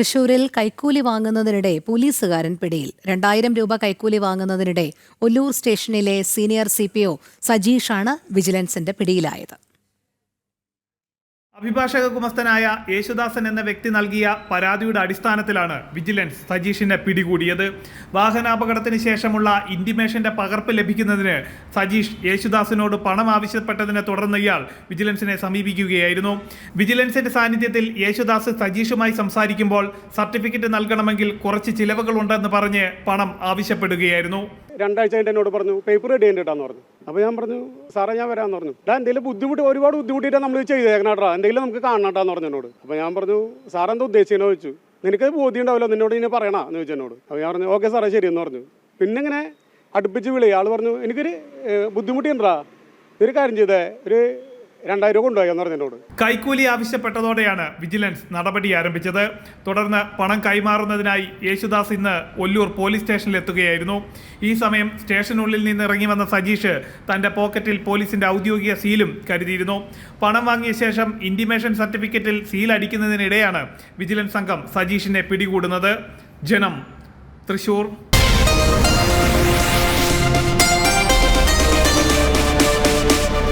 തൃശൂരിൽ കൈക്കൂലി വാങ്ങുന്നതിനിടെ പോലീസുകാരൻ പിടിയിൽ. രണ്ടായിരം രൂപ കൈക്കൂലി വാങ്ങുന്നതിനിടെ ഒല്ലൂർ സ്റ്റേഷനിലെ സീനിയർ സി പി ഒ സജീഷാണ് വിജിലൻസിന്റെ പിടിയിലായത്. അഭിഭാഷക കുമസ്തനായ യേശുദാസൻ എന്ന വ്യക്തി നൽകിയ പരാതിയുടെ അടിസ്ഥാനത്തിലാണ് വിജിലൻസ് സജീഷിനെ പിടികൂടിയത്. വാഹനാപകടത്തിന് ശേഷമുള്ള ഇന്റിമേഷന്റെ പകർപ്പ് ലഭിക്കുന്നതിന് സജീഷ് യേശുദാസിനോട് പണം ആവശ്യപ്പെട്ടതിനെ തുടർന്ന് ഇയാൾ വിജിലൻസിനെ സമീപിക്കുകയായിരുന്നു. വിജിലൻസിന്റെ സാന്നിധ്യത്തിൽ യേശുദാസ് സജീഷുമായി സംസാരിക്കുമ്പോൾ സർട്ടിഫിക്കറ്റ് നൽകണമെങ്കിൽ കുറച്ച് ചിലവുകളുണ്ടെന്ന് പറഞ്ഞ് പണം ആവശ്യപ്പെടുകയായിരുന്നു. രണ്ടാഴ്ച കഴിഞ്ഞ് എന്നോട് പറഞ്ഞു പേപ്പർ റെഡി ചെയ്തിട്ടാന്ന് പറഞ്ഞു. അപ്പോൾ ഞാൻ പറഞ്ഞു സാറേ ഞാൻ വരാമെന്ന് പറഞ്ഞു. ഡാ എന്തെങ്കിലും ബുദ്ധിമുട്ട് ഒരുപാട് ബുദ്ധിമുട്ടിയിട്ടാണ് നമ്മൾ ചെയ്തേക്കണട്ടാ എന്തെങ്കിലും നമുക്ക് കാണണട്ടാന്ന് പറഞ്ഞു എന്നോട്. അപ്പോൾ ഞാൻ പറഞ്ഞു സാറെന്താ ഉദ്ദേശിക്കണോ ചോദിച്ചു. നിനക്ക് ബോധ്യം ഉണ്ടാവില്ല നിന്നോട് ഇനി പറയണ എന്ന് ചോദിച്ചു എന്നോട്. അപ്പോൾ ഞാൻ പറഞ്ഞു ഓക്കെ സാറേ ശരിയെന്ന് പറഞ്ഞു. പിന്നെ ഇങ്ങനെ അടുപ്പിച്ച് വിളി. ആൾ പറഞ്ഞു എനിക്കൊരു ബുദ്ധിമുട്ടിയുണ്ടാ ഒരു കാര്യം ചെയ്തേ ഒരു രണ്ടായിരം കൊണ്ടുപോയി എന്ന് പറഞ്ഞു എന്നോട് കൈക്കൂലി ആവശ്യപ്പെട്ടതോടെയാണ് വിജിലൻസ് നടപടി ആരംഭിച്ചത്. തുടർന്ന് പണം കൈമാറുന്നതിനായി യേശുദാസ് ഇന്ന് ഒല്ലൂർ പോലീസ് സ്റ്റേഷനിൽ എത്തുകയായിരുന്നു. ഈ സമയം സ്റ്റേഷനുള്ളിൽ നിന്ന് ഇറങ്ങി വന്ന സജീഷ് തന്റെ പോക്കറ്റിൽ പോലീസിന്റെ ഔദ്യോഗിക സീലും കരുതിയിരുന്നു. പണം വാങ്ങിയ ശേഷം ഇന്റിമേഷൻ സർട്ടിഫിക്കറ്റിൽ സീൽ അടിക്കുന്നതിനിടെയാണ് വിജിലൻസ് സംഘം സജീഷിനെ പിടികൂടുന്നത്. ജനം തൃശൂർ.